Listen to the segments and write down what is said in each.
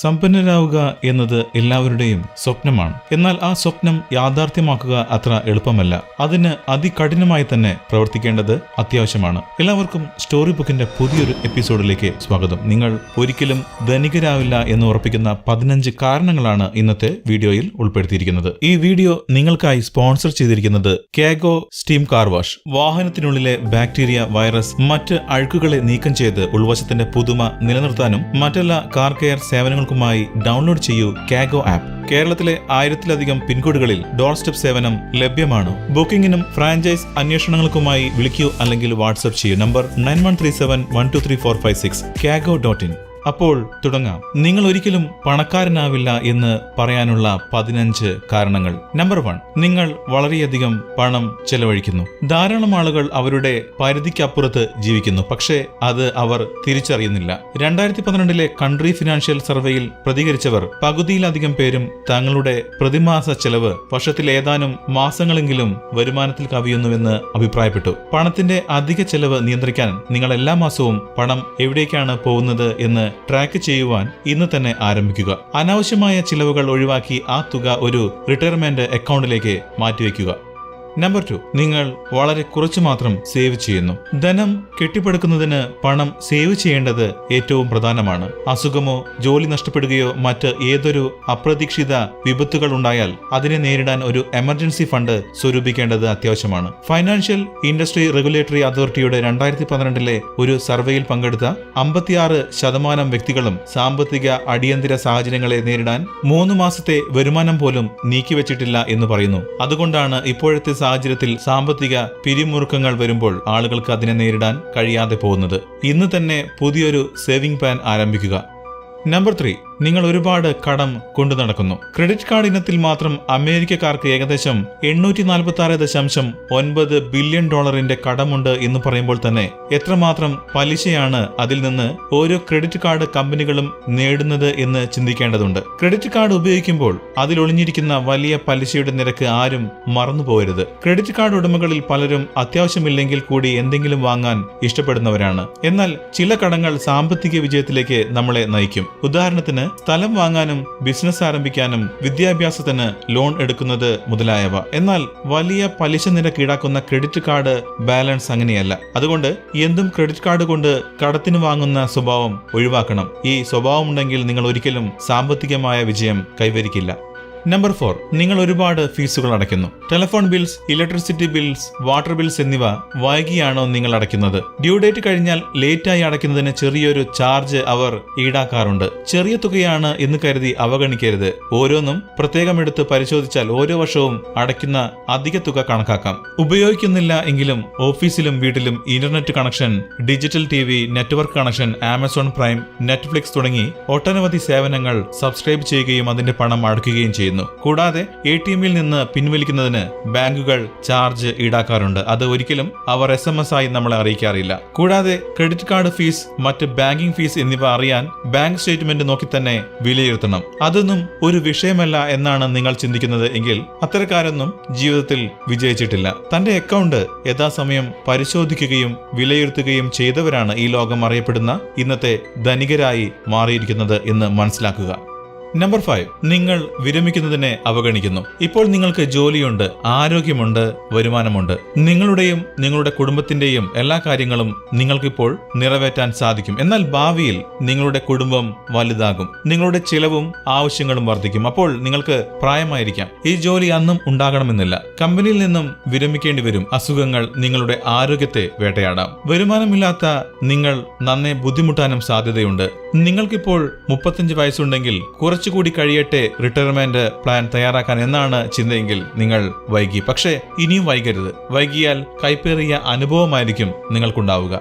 സമ്പന്നരാവുക എന്നത് എല്ലാവരുടെയും സ്വപ്നമാണ്. എന്നാൽ ആ സ്വപ്നം യാഥാർത്ഥ്യമാക്കുക അത്ര എളുപ്പമല്ല. അതിന് അതികഠിനമായി തന്നെ പ്രവർത്തിക്കേണ്ടത് അത്യാവശ്യമാണ്. എല്ലാവർക്കും സ്റ്റോറി ബുക്കിന്റെ പുതിയൊരു എപ്പിസോഡിലേക്ക് സ്വാഗതം. നിങ്ങൾ ഒരിക്കലും ധനികരാവില്ല എന്ന് ഉറപ്പിക്കുന്ന പതിനഞ്ച് കാരണങ്ങളാണ് ഇന്നത്തെ വീഡിയോയിൽ ഉൾപ്പെടുത്തിയിരിക്കുന്നത്. ഈ വീഡിയോ നിങ്ങൾക്കായി സ്പോൺസർ ചെയ്തിരിക്കുന്നത് കാഗോ സ്റ്റീം കാർ വാഷ്. വാഹനത്തിനുള്ളിലെ ബാക്ടീരിയ വൈറസ് മറ്റ് അഴുക്കുകളെ നീക്കം ചെയ്ത് ഉൾവശത്തിന്റെ പുതുമ നിലനിർത്താനും മറ്റെല്ലാ കാർ കെയർ സേവനങ്ങൾക്കുമായി ഡൗൺലോഡ് ചെയ്യൂ കാഗോ ആപ്പ് കേരളത്തിലെ ആയിരത്തിലധികം പിൻകോഡുകളിൽ ഡോർ സ്റ്റെപ്പ് സേവനം ലഭ്യമാണ്. ബുക്കിംഗിനും ഫ്രാഞ്ചൈസ് അന്വേഷണങ്ങൾക്കുമായി വിളിക്കൂ അല്ലെങ്കിൽ വാട്സ്ആപ്പ് ചെയ്യൂ. Number nine one three seven one two three four five six. Kago dot in അപ്പോൾ തുടങ്ങാം. നിങ്ങൾ ഒരിക്കലും പണക്കാരനാവില്ല എന്ന് പറയാനുള്ള പതിനഞ്ച് കാരണങ്ങൾ. നമ്പർ വൺ നിങ്ങൾ വളരെയധികം പണം ചെലവഴിക്കുന്നു. ധാരാളം ആളുകൾ അവരുടെ പരിധിക്കപ്പുറത്ത് ജീവിക്കുന്നു. പക്ഷേ അത് അവർ തിരിച്ചറിയുന്നില്ല. രണ്ടായിരത്തി പന്ത്രണ്ടിലെ കൺട്രി ഫിനാൻഷ്യൽ സർവേയിൽ പ്രതികരിച്ചവർ പകുതിയിലധികം പേരും തങ്ങളുടെ പ്രതിമാസ ചെലവ് വർഷത്തിൽ ഏതാനും മാസങ്ങളെങ്കിലും വരുമാനത്തിൽ കവിയുന്നുവെന്ന് അഭിപ്രായപ്പെട്ടു. പണത്തിന്റെ അധിക ചെലവ് നിയന്ത്രിക്കാൻ നിങ്ങൾ എല്ലാ മാസവും പണം എവിടേക്കാണ് പോകുന്നത് എന്ന് ട്രാക്ക് ചെയ്യുവാൻ ഇന്ന് തന്നെ ആരംഭിക്കുക. അനാവശ്യമായ ചിലവുകൾ ഒഴിവാക്കി ആ തുക ഒരു റിട്ടയർമെന്റ് അക്കൗണ്ടിലേക്ക് മാറ്റിവെക്കുക. നമ്പർ ടു നിങ്ങൾ വളരെ കുറച്ച് മാത്രം സേവ് ചെയ്യുന്നു. ധനം കെട്ടിപ്പടുക്കുന്നതിന് പണം സേവ് ചെയ്യേണ്ടത് ഏറ്റവും പ്രധാനമാണ്. അസുഖമോ ജോലി നഷ്ടപ്പെടുകയോ മറ്റ് ഏതൊരു അപ്രതീക്ഷിത വിപത്തുകൾ ഉണ്ടായാൽ അതിനെ നേരിടാൻ ഒരു എമർജൻസി ഫണ്ട് സ്വരൂപിക്കേണ്ടത് അത്യാവശ്യമാണ്. ഫൈനാൻഷ്യൽ ഇൻഡസ്ട്രി റെഗുലേറ്ററി അതോറിറ്റിയുടെ രണ്ടായിരത്തി പന്ത്രണ്ടിലെ ഒരു സർവേയിൽ പങ്കെടുത്ത അമ്പത്തിയാറ് ശതമാനം വ്യക്തികളും സാമ്പത്തിക അടിയന്തര സാഹചര്യങ്ങളെ നേരിടാൻ മൂന്ന് മാസത്തെ വരുമാനം പോലും നീക്കിവെച്ചിട്ടില്ല എന്ന് പറയുന്നു. അതുകൊണ്ടാണ് ഇപ്പോഴത്തെ സാഹചര്യത്തിൽ സാമ്പത്തിക പിരിമുറുക്കങ്ങൾ വരുമ്പോൾ ആളുകൾക്ക് അതിനെ നേരിടാൻ കഴിയാതെ പോകുന്നത്. ഇന്ന് തന്നെ പുതിയൊരു സേവിംഗ് പ്ലാൻ ആരംഭിക്കുക. Number three. നിങ്ങൾ ഒരുപാട് കടം കൊണ്ടു നടക്കുന്നു. ക്രെഡിറ്റ് കാർഡ് ഇനത്തിൽ മാത്രം അമേരിക്കക്കാർക്ക് ഏകദേശം എണ്ണൂറ്റി നാൽപ്പത്തി ആറ് ദശാംശം ഒൻപത് ബില്യൺ ഡോളറിന്റെ കടമുണ്ട് എന്ന് പറയുമ്പോൾ തന്നെ എത്രമാത്രം പലിശയാണ് അതിൽ നിന്ന് ഓരോ ക്രെഡിറ്റ് കാർഡ് കമ്പനികളും നേടുന്നത് എന്ന് ചിന്തിക്കേണ്ടതുണ്ട്. ക്രെഡിറ്റ് കാർഡ് ഉപയോഗിക്കുമ്പോൾ അതിൽ ഒളിഞ്ഞിരിക്കുന്ന വലിയ പലിശയുടെ നിരക്ക് ആരും മറന്നുപോകരുത് ക്രെഡിറ്റ് കാർഡ് ഉടമകളിൽ പലരും അത്യാവശ്യമില്ലെങ്കിൽ കൂടി എന്തെങ്കിലും വാങ്ങാൻ ഇഷ്ടപ്പെടുന്നവരാണ്. എന്നാൽ ചില കടങ്ങൾ സാമ്പത്തിക വിജയത്തിലേക്ക് നമ്മളെ നയിക്കും. ഉദാഹരണത്തിന് സ്ഥലം വാങ്ങാനും ബിസിനസ് ആരംഭിക്കാനും വിദ്യാഭ്യാസത്തിന് ലോൺ എടുക്കുന്നത് മുതലായവ. എന്നാൽ വലിയ പലിശ നിരക്ക് ഈടാക്കുന്ന ക്രെഡിറ്റ് കാർഡ് ബാലൻസ് അങ്ങനെയല്ല. അതുകൊണ്ട് എന്തും ക്രെഡിറ്റ് കാർഡ് കൊണ്ട് കടത്തിന് വാങ്ങുന്ന സ്വഭാവം ഒഴിവാക്കണം. ഈ സ്വഭാവം ഉണ്ടെങ്കിൽ നിങ്ങൾ ഒരിക്കലും സാമ്പത്തികമായ വിജയം കൈവരിക്കില്ല. നമ്പർ ഫോർ നിങ്ങൾ ഒരുപാട് ഫീസുകൾ അടയ്ക്കുന്നു. Telephone bills electricity bills water bills എന്നിവ വൈകിയാണോ നിങ്ങൾ അടയ്ക്കുന്നത്? ഡ്യൂ ഡേറ്റ് കഴിഞ്ഞാൽ ലേറ്റായി അടയ്ക്കുന്നതിന് ചെറിയൊരു ചാർജ് അവർ ഈടാക്കാറുണ്ട്. ചെറിയ തുകയാണ് എന്ന് കരുതി അവഗണിക്കരുത്. ഓരോന്നും പ്രത്യേകം എടുത്ത് പരിശോധിച്ചാൽ ഓരോ വർഷവും അടയ്ക്കുന്ന അധിക തുക കണക്കാക്കാം. ഉപയോഗിക്കുന്നില്ല എങ്കിലും ഓഫീസിലും വീട്ടിലും internet connection digital T V network connection Amazon Prime Netflix തുടങ്ങി ഒട്ടനവധി സേവനങ്ങൾ സബ്സ്ക്രൈബ് ചെയ്യുകയും അതിന്റെ പണം അടയ്ക്കുകയും ചെയ്യുന്നു. കൂടാതെ എ ടി എമ്മിൽ നിന്ന് പിൻവലിക്കുന്നതിന് ബാങ്കുകൾ ചാർജ് ഈടാക്കാറുണ്ട്. അത് ഒരിക്കലും അവർ എസ് എം എസ് ആയി നമ്മളെ അറിയിക്കാറില്ല. കൂടാതെ ക്രെഡിറ്റ് കാർഡ് ഫീസ് മറ്റ് ബാങ്കിംഗ് ഫീസ് എന്നിവ അറിയാൻ ബാങ്ക് സ്റ്റേറ്റ്മെന്റ് നോക്കി തന്നെ വിലയിരുത്തണം. അതൊന്നും ഒരു വിഷയമല്ല എന്നാണ് നിങ്ങൾ ചിന്തിക്കുന്നത് എങ്കിൽ അത്തരക്കാരൊന്നും ജീവിതത്തിൽ വിജയിച്ചിട്ടില്ല. തന്റെ അക്കൗണ്ട് യഥാസമയം പരിശോധിക്കുകയും വിലയിരുത്തുകയും ചെയ്തവരാണ് ഈ ലോകം അറിയപ്പെടുന്ന ഇന്നത്തെ ധനികരായി മാറിയിരിക്കുന്നത് എന്ന് മനസ്സിലാക്കുക. നമ്പർ ഫൈവ് നിങ്ങൾ വിരമിക്കുന്നതിനെ അവഗണിക്കുന്നു. ഇപ്പോൾ നിങ്ങൾക്ക് ജോലിയുണ്ട് ആരോഗ്യമുണ്ട് വരുമാനമുണ്ട്. നിങ്ങളുടെയും നിങ്ങളുടെ കുടുംബത്തിന്റെയും എല്ലാ കാര്യങ്ങളും നിങ്ങൾക്കിപ്പോൾ നിറവേറ്റാൻ സാധിക്കും. എന്നാൽ ഭാവിയിൽ നിങ്ങളുടെ കുടുംബം വലുതാകും. നിങ്ങളുടെ ചിലവും ആവശ്യങ്ങളും വർദ്ധിക്കും. അപ്പോൾ നിങ്ങൾക്ക് പ്രായമായിരിക്കാം. ഈ ജോലി അന്നും ഉണ്ടാകണമെന്നില്ല. കമ്പനിയിൽ നിന്നും വിരമിക്കേണ്ടി വരും. അസുഖങ്ങൾ നിങ്ങളുടെ ആരോഗ്യത്തെ വേട്ടയാടാം. വരുമാനമില്ലാത്ത നിങ്ങൾ നന്നേ ബുദ്ധിമുട്ടാനും സാധ്യതയുണ്ട്. നിങ്ങൾക്കിപ്പോൾ മുപ്പത്തഞ്ച് വയസ്സുണ്ടെങ്കിൽ കുറച്ചുകൂടി കഴിയട്ടെ റിട്ടയർമെന്റ് പ്ലാൻ തയ്യാറാക്കാൻ എന്നാണ് ചിന്തയെങ്കിൽ നിങ്ങൾ വൈകി. പക്ഷേ ഇനിയും വൈകരുത്. വൈകിയാൽ കൈപ്പേറിയ അനുഭവമായിരിക്കും നിങ്ങൾക്കുണ്ടാവുക.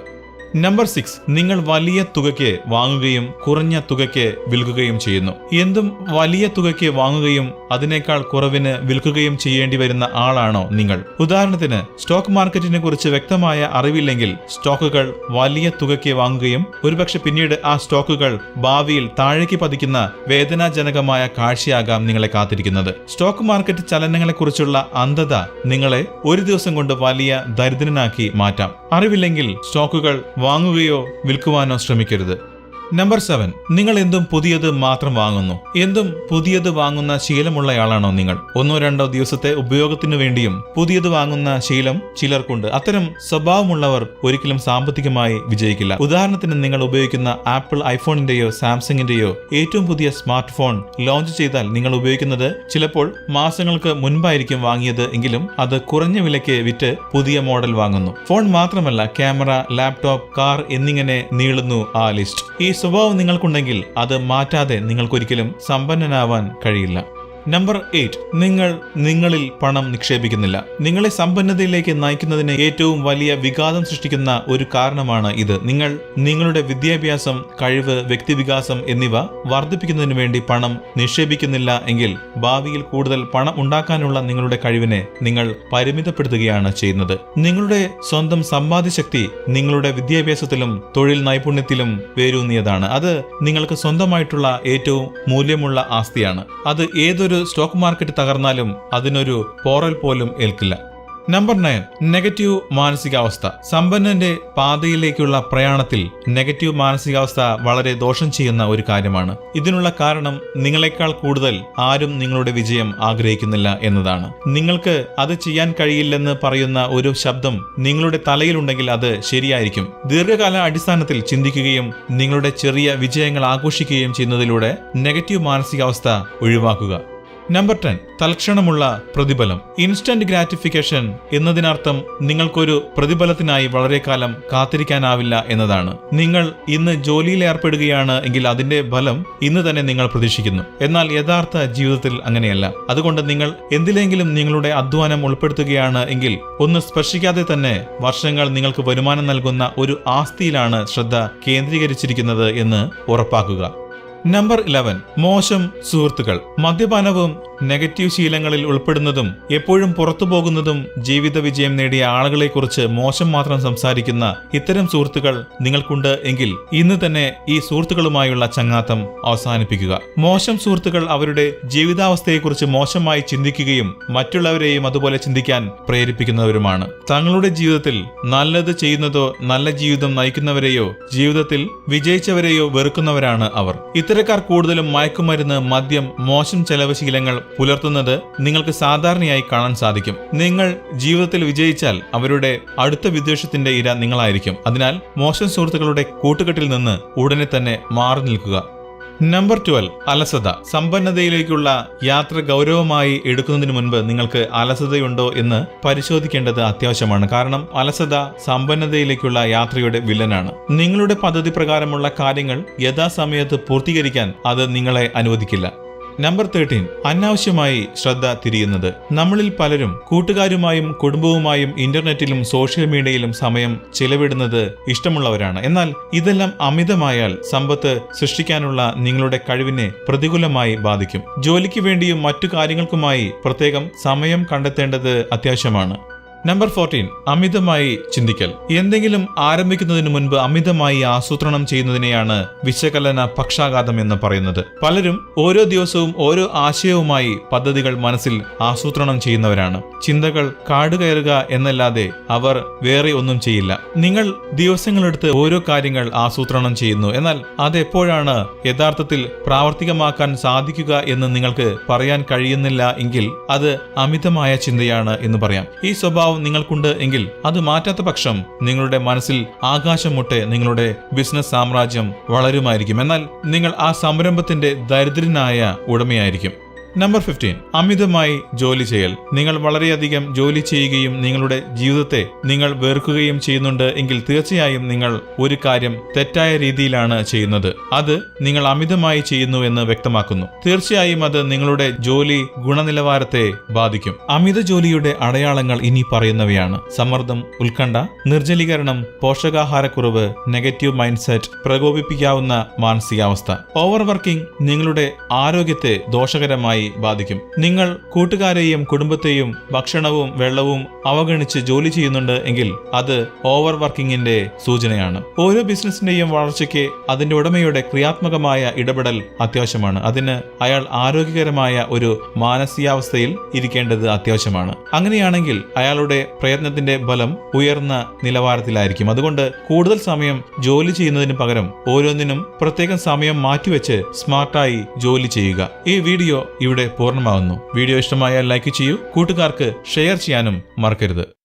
നമ്പർ സിക്സ് നിങ്ങൾ വലിയ തുകയ്ക്ക് വാങ്ങുകയും കുറഞ്ഞ തുകയ്ക്ക് വിൽക്കുകയും ചെയ്യുന്നു. എന്തും വലിയ തുകയ്ക്ക് വാങ്ങുകയും അതിനേക്കാൾ കുറവിന് വിൽക്കുകയും ചെയ്യേണ്ടി വരുന്ന ആളാണോ നിങ്ങൾ? ഉദാഹരണത്തിന് സ്റ്റോക്ക് മാർക്കറ്റിനെ കുറിച്ച് വ്യക്തമായ അറിവില്ലെങ്കിൽ സ്റ്റോക്കുകൾ വലിയ തുകയ്ക്ക് വാങ്ങുകയും ഒരുപക്ഷെ പിന്നീട് ആ സ്റ്റോക്കുകൾ ഭാവിയിൽ താഴേക്ക് പതിക്കുന്ന വേദനാജനകമായ കാഴ്ചയാകാം നിങ്ങളെ കാത്തിരിക്കുന്നത്. സ്റ്റോക്ക് മാർക്കറ്റ് ചലനങ്ങളെക്കുറിച്ചുള്ള അന്ധത നിങ്ങളെ ഒരു ദിവസം കൊണ്ട് വലിയ ദരിദ്രനാക്കി മാറ്റാം. അറിവില്ലെങ്കിൽ സ്റ്റോക്കുകൾ വാങ്ങുകയോ വിൽക്കുവാനോ ശ്രമിക്കരുത്. നമ്പർ സെവൻ നിങ്ങൾ എന്തും പുതിയത് മാത്രം വാങ്ങുന്നു. എന്തും പുതിയത് വാങ്ങുന്ന ശീലമുള്ളയാളാണോ നിങ്ങൾ? ഒന്നോ രണ്ടോ ദിവസത്തെ ഉപയോഗത്തിനു വേണ്ടിയും പുതിയത് വാങ്ങുന്ന ശീലം ചിലർക്കുണ്ട്. അത്തരം സ്വഭാവമുള്ളവർ ഒരിക്കലും സാമ്പത്തികമായി വിജയിക്കില്ല. ഉദാഹരണത്തിന് നിങ്ങൾ ഉപയോഗിക്കുന്ന ആപ്പിൾ ഐഫോണിന്റെയോ സാംസങ്ങിന്റെയോ ഏറ്റവും പുതിയ സ്മാർട്ട് ഫോൺ ലോഞ്ച് ചെയ്താൽ നിങ്ങൾ ഉപയോഗിക്കുന്നത് ചിലപ്പോൾ മാസങ്ങൾക്ക് മുൻപായിരിക്കും വാങ്ങിയത് എങ്കിലും അത് കുറഞ്ഞ വിലയ്ക്ക് വിറ്റ് പുതിയ മോഡൽ വാങ്ങുന്നു. ഫോൺ മാത്രമല്ല ക്യാമറ ലാപ്ടോപ്പ് കാർ എന്നിങ്ങനെ നീളുന്നു ആ ലിസ്റ്റ്. ഈ സ്വഭാവം നിങ്ങൾക്കുണ്ടെങ്കിൽ അത് മാറ്റാതെ നിങ്ങൾക്കൊരിക്കലും സമ്പന്നനാവാൻ കഴിയില്ല. നമ്പർ എയ്റ്റ് നിങ്ങൾ നിങ്ങളിൽ പണം നിക്ഷേപിക്കുന്നില്ല. നിങ്ങളെ സമ്പന്നതയിലേക്ക് നയിക്കുന്നതിന് ഏറ്റവും വലിയ വിഘാതം സൃഷ്ടിക്കുന്ന ഒരു കാരണമാണ് ഇത്. നിങ്ങൾ നിങ്ങളുടെ വിദ്യാഭ്യാസം കഴിവ് വ്യക്തിവികാസം എന്നിവ വർദ്ധിപ്പിക്കുന്നതിന് വേണ്ടി പണം നിക്ഷേപിക്കുന്നില്ല എങ്കിൽ ഭാവിയിൽ കൂടുതൽ പണം ഉണ്ടാക്കാനുള്ള നിങ്ങളുടെ കഴിവിനെ നിങ്ങൾ പരിമിതപ്പെടുത്തുകയാണ് ചെയ്യുന്നത്. നിങ്ങളുടെ സ്വന്തം സമ്പാദ്യശക്തി നിങ്ങളുടെ വിദ്യാഭ്യാസത്തിലും തൊഴിൽ നൈപുണ്യത്തിലും വേരൂന്നിയതാണ്. അത് നിങ്ങൾക്ക് സ്വന്തമായിട്ടുള്ള ഏറ്റവും മൂല്യമുള്ള ആസ്തിയാണ്. അത് ഏതൊരു സ്റ്റോക്ക് മാർക്കറ്റ് തകർന്നാലും അതിനൊരു പോറൽ പോലും ഏൽക്കില്ല. നമ്പർ നയൻ നെഗറ്റീവ് മാനസികാവസ്ഥ. സമ്പന്നന്റെ പാതയിലേക്കുള്ള പ്രയാണത്തിൽ നെഗറ്റീവ് മാനസികാവസ്ഥ വളരെ ദോഷം ചെയ്യുന്ന ഒരു കാര്യമാണ്. ഇതിനുള്ള കാരണം നിങ്ങളെക്കാൾ കൂടുതൽ ആരും നിങ്ങളുടെ വിജയം ആഗ്രഹിക്കുന്നില്ല എന്നതാണ്. നിങ്ങൾക്ക് അത് ചെയ്യാൻ കഴിയില്ലെന്ന് പറയുന്ന ഒരു ശബ്ദം നിങ്ങളുടെ തലയിലുണ്ടെങ്കിൽ അത് ശരിയായിരിക്കും. ദീർഘകാല അടിസ്ഥാനത്തിൽ ചിന്തിക്കുകയും നിങ്ങളുടെ ചെറിയ വിജയങ്ങൾ ആഘോഷിക്കുകയും ചെയ്യുന്നതിലൂടെ നെഗറ്റീവ് മാനസികാവസ്ഥ ഒഴിവാക്കുക. നമ്പർ ടെൻ തൽക്ഷണമുള്ള പ്രതിഫലം. ഇൻസ്റ്റന്റ് ഗ്രാറ്റിഫിക്കേഷൻ എന്നതിനർത്ഥം നിങ്ങൾക്കൊരു പ്രതിഫലത്തിനായി വളരെ കാലം കാത്തിരിക്കാനാവില്ല എന്നതാണ്. നിങ്ങൾ ഇന്ന് ജോലിയിൽ ഏർപ്പെടുകയാണ് എങ്കിൽ അതിന്റെ ഫലം ഇന്ന് തന്നെ നിങ്ങൾ പ്രതീക്ഷിക്കുന്നു. എന്നാൽ യഥാർത്ഥ ജീവിതത്തിൽ അങ്ങനെയല്ല. അതുകൊണ്ട് നിങ്ങൾ എന്തിലെങ്കിലും നിങ്ങളുടെ അധ്വാനം ഉൾപ്പെടുത്തുകയാണ് എങ്കിൽ ഒന്ന് സ്പർശിക്കാതെ തന്നെ വർഷങ്ങൾ നിങ്ങൾക്ക് വരുമാനം നൽകുന്ന ഒരു ആസ്തിയിലാണ് ശ്രദ്ധ കേന്ദ്രീകരിച്ചിരിക്കുന്നത് എന്ന് ഉറപ്പാക്കുക. നമ്പർ ഇലവൻ മോശം സുഹൃത്തുക്കൾ. മദ്യപാനവും നെഗറ്റീവ് ശീലങ്ങളിൽ ഉൾപ്പെടുന്നതും എപ്പോഴും പുറത്തു പോകുന്നതും ജീവിത വിജയം നേടിയ ആളുകളെക്കുറിച്ച് മോശം മാത്രം സംസാരിക്കുന്ന ഇത്തരം സുഹൃത്തുക്കൾ നിങ്ങൾക്കുണ്ട് എങ്കിൽ ഇന്ന് തന്നെ ഈ സുഹൃത്തുക്കളുമായുള്ള ചങ്ങാത്തം അവസാനിപ്പിക്കുക. മോശം സുഹൃത്തുക്കൾ അവരുടെ ജീവിതാവസ്ഥയെക്കുറിച്ച് മോശമായി ചിന്തിക്കുകയും മറ്റുള്ളവരെയും അതുപോലെ ചിന്തിക്കാൻ പ്രേരിപ്പിക്കുന്നവരുമാണ്. തങ്ങളുടെ ജീവിതത്തിൽ നല്ലത് ചെയ്യുന്നതോ നല്ല ജീവിതം നയിക്കുന്നവരെയോ ജീവിതത്തിൽ വിജയിച്ചവരെയോ വെറുക്കുന്നവരാണ് അവർ. ഇത്തരക്കാർ കൂടുതലും മയക്കുമരുന്ന് മദ്യം മോശം ചെലവ് ശീലങ്ങൾ പുലർത്തുന്നത് നിങ്ങൾക്ക് സാധാരണയായി കാണാൻ സാധിക്കും. നിങ്ങൾ ജീവിതത്തിൽ വിജയിച്ചാൽ അവരുടെ അടുത്ത വിദ്വേഷത്തിന്റെ ഇര നിങ്ങളായിരിക്കും. അതിനാൽ മോശം സുഹൃത്തുക്കളുടെ കൂട്ടുകെട്ടിൽ നിന്ന് ഉടനെ തന്നെ മാറി നിൽക്കുക. നമ്പർ ട്വൽവ് അലസത. സമ്പന്നതയിലേക്കുള്ള യാത്ര ഗൗരവമായി എടുക്കുന്നതിന് മുൻപ് നിങ്ങൾക്ക് അലസതയുണ്ടോ എന്ന് പരിശോധിക്കേണ്ടത് അത്യാവശ്യമാണ്. കാരണം അലസത സമ്പന്നതയിലേക്കുള്ള യാത്രയുടെ വില്ലനാണ്. നിങ്ങളുടെ പദ്ധതി പ്രകാരമുള്ള കാര്യങ്ങൾ യഥാസമയത്ത് പൂർത്തീകരിക്കാൻ അത് നിങ്ങളെ അനുവദിക്കില്ല. Number thirteen. അനാവശ്യമായി ശ്രദ്ധ തിരിയുന്നത്. നമ്മളിൽ പലരും കൂട്ടുകാരുമായും കുടുംബവുമായും ഇന്റർനെറ്റിലും സോഷ്യൽ മീഡിയയിലും സമയം ചിലവിടുന്നത് ഇഷ്ടമുള്ളവരാണ്. എന്നാൽ ഇതെല്ലാം അമിതമായാൽ സമ്പത്ത് സൃഷ്ടിക്കാനുള്ള നിങ്ങളുടെ കഴിവിനെ പ്രതികൂലമായി ബാധിക്കും. ജോലിക്ക് വേണ്ടിയും മറ്റു കാര്യങ്ങൾക്കുമായി പ്രത്യേകം സമയം കണ്ടെത്തേണ്ടത് അത്യാവശ്യമാണ്. നമ്പർ ഫോർട്ടീൻ അമിതമായി ചിന്തിക്കൽ. എന്തെങ്കിലും ആരംഭിക്കുന്നതിന് മുൻപ് അമിതമായി ആസൂത്രണം ചെയ്യുന്നതിനെയാണ് വിശകലന പക്ഷാഘാതം എന്ന് പറയുന്നത്. പലരും ഓരോ ദിവസവും ഓരോ ആശയവുമായി പദ്ധതികൾ മനസ്സിൽ ആസൂത്രണം ചെയ്യുന്നവരാണ്. ചിന്തകൾ കാടുകയറുക എന്നല്ലാതെ അവർ വേറെ ഒന്നും ചെയ്യില്ല. നിങ്ങൾ ദിവസങ്ങളെടുത്ത് ഓരോ കാര്യങ്ങൾ ആസൂത്രണം ചെയ്യുന്നു. എന്നാൽ അതെപ്പോഴാണ് യഥാർത്ഥത്തിൽ പ്രാവർത്തികമാക്കാൻ സാധിക്കുക എന്ന് നിങ്ങൾക്ക് പറയാൻ കഴിയുന്നില്ല എങ്കിൽ അത് അമിതമായ ചിന്തയാണ് എന്ന് പറയാം. ഈ സ്വഭാവം നിങ്ങൾക്കുണ്ട് എങ്കിൽ അത് മാറ്റാത്ത പക്ഷം നിങ്ങളുടെ മനസ്സിൽ ആകാശം മുട്ടെ നിങ്ങളുടെ ബിസിനസ് സാമ്രാജ്യം വളരുമായിരിക്കും. എന്നാൽ നിങ്ങൾ ആ സംരംഭത്തിന്റെ ദരിദ്രനായ ഉടമയായിരിക്കും. നമ്പർ ഫിഫ്റ്റീൻ അമിതമായി ജോലി ചെയ്യൽ. നിങ്ങൾ വളരെയധികം ജോലി ചെയ്യുകയും നിങ്ങളുടെ ജീവിതത്തെ നിങ്ങൾ വെറുക്കുകയും ചെയ്യുന്നുണ്ട് എങ്കിൽ തീർച്ചയായും നിങ്ങൾ ഒരു കാര്യം തെറ്റായ രീതിയിലാണ് ചെയ്യുന്നത്. അത് നിങ്ങൾ അമിതമായി ചെയ്യുന്നു എന്ന് വ്യക്തമാക്കുന്നു. തീർച്ചയായും അത് നിങ്ങളുടെ ജോലി ഗുണനിലവാരത്തെ ബാധിക്കും. അമിത ജോലിയുടെ അടയാളങ്ങൾ ഇനി പറയുന്നവയാണ്. സമ്മർദ്ദം ഉത്കണ്ഠ നിർജലീകരണം പോഷകാഹാരക്കുറവ് നെഗറ്റീവ് മൈൻഡ് സെറ്റ് പ്രകോപിപ്പിക്കാവുന്ന മാനസികാവസ്ഥ. ഓവർ വർക്കിംഗ് നിങ്ങളുടെ ആരോഗ്യത്തെ ദോഷകരമായി പ്രതികൂലമായി ബാധിക്കും. നിങ്ങൾ കൂട്ടുകാരെയും കുടുംബത്തെയും ഭക്ഷണവും വെള്ളവും അവഗണിച്ച് ജോലി ചെയ്യുന്നുണ്ട് എങ്കിൽ അത് ഓവർ വർക്കിംഗിന്റെ സൂചനയാണ്. ഓരോ ബിസിനസിന്റെയും വളർച്ചയ്ക്ക് അതിന്റെ ഉടമയുടെ ക്രിയാത്മകമായ ഇടപെടൽ അത്യാവശ്യമാണ്. അതിന് അയാൾ ആരോഗ്യകരമായ ഒരു മാനസികാവസ്ഥയിൽ ഇരിക്കേണ്ടത് അത്യാവശ്യമാണ്. അങ്ങനെയാണെങ്കിൽ അയാളുടെ പ്രയത്നത്തിന്റെ ബലം ഉയർന്ന നിലവാരത്തിലായിരിക്കും. അതുകൊണ്ട് കൂടുതൽ സമയം ജോലി ചെയ്യുന്നതിന് പകരം ഓരോന്നിനും പ്രത്യേകം സമയം മാറ്റിവെച്ച് സ്മാർട്ടായി ജോലി ചെയ്യുക. ഈ വീഡിയോ ഇവിടെ പൂർണമാകുന്നു. വീഡിയോ ഇഷ്ടമായാൽ ലൈക്ക് ചെയ്യൂ. കൂട്ടുകാർക്ക് ഷെയർ ചെയ്യാനും മറക്കരുത്.